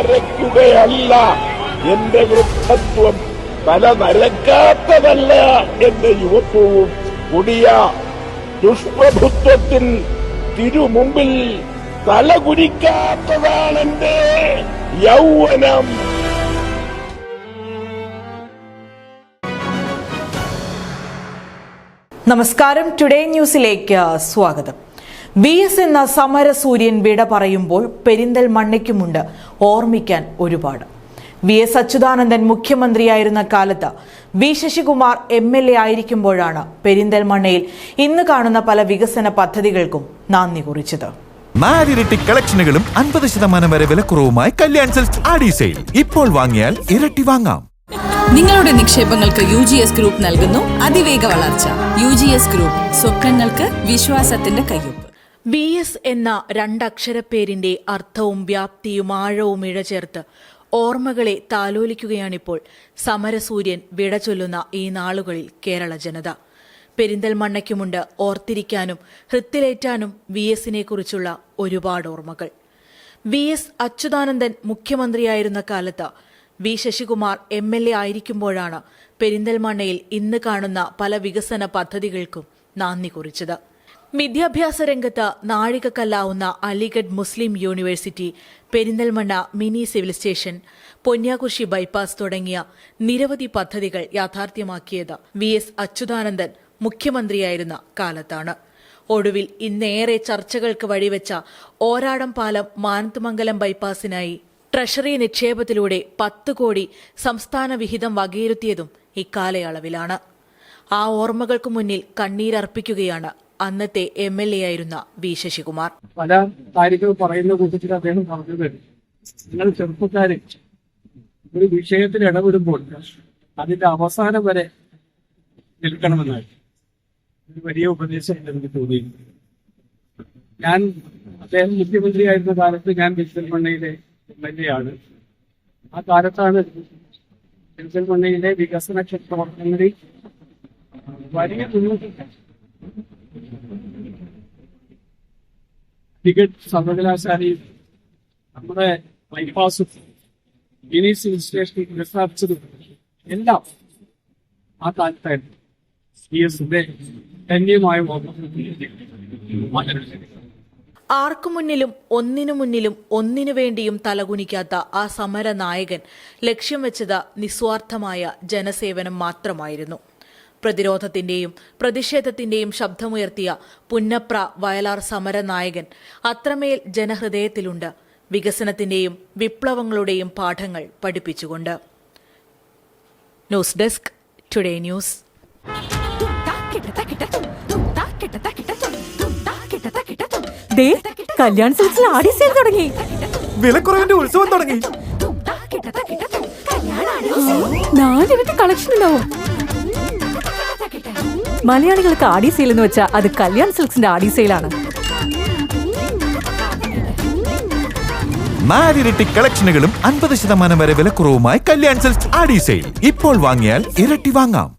അല്ല എന്റെ വൃദ്ധത്വം തല നരക്കാത്തതല്ല എന്റെ യുവത്വവും. കൊടിയ ദുഷ്പ്രഭുത്വത്തിൻ തിരുമുമ്പിൽ തലകുരിക്കാത്തതാണെന്റെ യൗവനം. നമസ്കാരം. ടുഡേ ന്യൂസിലേക്ക് സ്വാഗതം. വി എസ് എന്ന സമരസൂര്യൻ വിട പറയുമ്പോൾ പെരിന്തൽ പെരിന്തൽമണ്ണയ്ക്കുമുണ്ട് ഓർമ്മിക്കാൻ ഒരുപാട്. വി എസ് അച്യുതാനന്ദൻ മുഖ്യമന്ത്രിയായിരുന്ന കാലത്ത് V Sasikumar M L A ആയിരിക്കുമ്പോഴാണ് പെരിന്തൽമണ്ണയിൽ ഇന്ന് കാണുന്ന പല വികസന പദ്ധതികൾക്കും നന്ദി കുറിച്ചത്. മാരിരട്ടി കളക്ഷനുകളും അൻപത് ശതമാനം വരെ വിലക്കുറവുമായി കല്യാൺ സെൽസ് ആഡി സെയിൽ. ഇപ്പോൾ വാങ്ങിയാൽ ഇരട്ടി വാങ്ങാം. നിങ്ങളുടെ നിക്ഷേപങ്ങൾക്ക് യു ജി എസ് ഗ്രൂപ്പ് നൽകുന്നു അതിവേഗ വളർച്ച. യു ജി എസ് ഗ്രൂപ്പ് സ്വപ്നങ്ങൾക്ക് വിശ്വാസത്തിന്റെ കയ്യൊപ്പ്. വി എസ് എന്ന രണ്ടക്ഷരപ്പേരിന്റെ അർത്ഥവും വ്യാപ്തിയും ആഴവും ഇഴചേർത്ത് ഓർമ്മകളെ താലോലിക്കുകയാണിപ്പോൾ സമരസൂര്യൻ വിട ചൊല്ലുന്ന ഈ നാളുകളിൽ കേരള ജനത. പെരിന്തൽമണ്ണയ്ക്കുമുണ്ട് ഓർത്തിരിക്കാനും ഹൃത്തിലേറ്റാനും വി എസിനെ കുറിച്ചുള്ള ഒരുപാട് ഓർമ്മകൾ. വി എസ് അച്യുതാനന്ദൻ മുഖ്യമന്ത്രിയായിരുന്ന കാലത്ത് V Sasikumar M L A ആയിരിക്കുമ്പോഴാണ് പെരിന്തൽമണ്ണയിൽ ഇന്ന് കാണുന്ന പല വികസന പദ്ധതികൾക്കും നന്ദി കുറിച്ചത്. വിദ്യാഭ്യാസ രംഗത്ത് നാഴികക്കല്ലാവുന്ന Aligarh Muslim university Perinthalmanna mini civil station Ponniyakurissi bypass തുടങ്ങിയ നിരവധി പദ്ധതികൾ യാഥാർത്ഥ്യമാക്കിയത് വി എസ് അച്യുതാനന്ദൻ മുഖ്യമന്ത്രിയായിരുന്ന കാലത്താണ്. ഒടുവിൽ ഇന്നേറെ ചർച്ചകൾക്ക് വഴിവെച്ച ഓരാടം പാലം മാനത്തുമംഗലം ബൈപ്പാസിനായി ട്രഷറി നിക്ഷേപത്തിലൂടെ പത്ത് കോടി സംസ്ഥാന വിഹിതം വകയിരുത്തിയതും ഇക്കാലയളവിലാണ്. ആ ഓർമ്മകൾക്ക് മുന്നിൽ കണ്ണീരർപ്പിക്കുകയാണ് അന്നത്തെ എം എൽ എ ആയിരുന്ന വി ശശികുമാർ. പല കാര്യങ്ങൾ പറയുന്ന കൂട്ടത്തിൽ അദ്ദേഹം പറഞ്ഞത് നിങ്ങൾ ചെറുപ്പക്കാരെ ഒരു വിഷയത്തിൽ ഇടപെടുമ്പോൾ അതിന്റെ അവസാനം വരെ നിൽക്കണമെന്നായിരുന്നു ഒരു വലിയ ഉപദേശം എനിക്ക് തോന്നി ഞാൻ അദ്ദേഹം മുഖ്യമന്ത്രിയായിരുന്ന കാലത്ത് ഞാൻ പെരിന്തൽമണ്ണയിലെ എം എൽ എ ആണ്. ആ കാലത്താണ് പെരിന്തൽമണ്ണയിലെ വികസന പ്രവർത്തനങ്ങളിൽ വലിയ മുന്നോട്ട് ടിക്കറ്റ് സർവകലാശാലയും നമ്മുടെ ബൈപ്പാസും മിനി സിവിൽ സ്റ്റേഷനിൽ എല്ലാം ആ കാലത്തായിരുന്നു. സി എസിന്റെ ധന്യമായ ആർക്കു മുന്നിലും ഒന്നിനു മുന്നിലും ഒന്നിനു വേണ്ടിയും തലകുനിക്കാത്ത ആ സമര നായകൻ ലക്ഷ്യം വെച്ചത് നിസ്വാർത്ഥമായ ജനസേവനം മാത്രമായിരുന്നു. പ്രതിരോധത്തിന്റെയും പ്രതിഷേധത്തിന്റെയും ശബ്ദമുയർത്തിയ പുന്നപ്ര വയലാർ സമരനായകൻ അത്രമേൽ ജനഹൃദയത്തിലുണ്ട് വികസനത്തിന്റെയും വിപ്ലവങ്ങളുടെയും പാഠങ്ങൾ പഠിപ്പിച്ചുകൊണ്ട്. News desk today news. Kalyan silks Aadi sale തുടങ്ങി. വിലക്കുറവിന്റെ ഉത്സവം തുടങ്ങി. നാലിരട്ടി കളക്ഷൻ ഉണ്ടാവും. മലയാളികൾക്ക് ആടി സെയിൽ എന്ന് വെച്ചാൽ അത് കല്യാൺ സിൽക്സിന്റെ ആടി സെയിലാണ് നാലിരട്ടി കളക്ഷനുകളും അൻപത് ശതമാനം വരെ വിലക്കുറവുമായി കല്യാൺ സിൽക്സ് ആഡി സെയിൽ ഇപ്പോൾ വാങ്ങിയാൽ ഇരട്ടി വാങ്ങാം.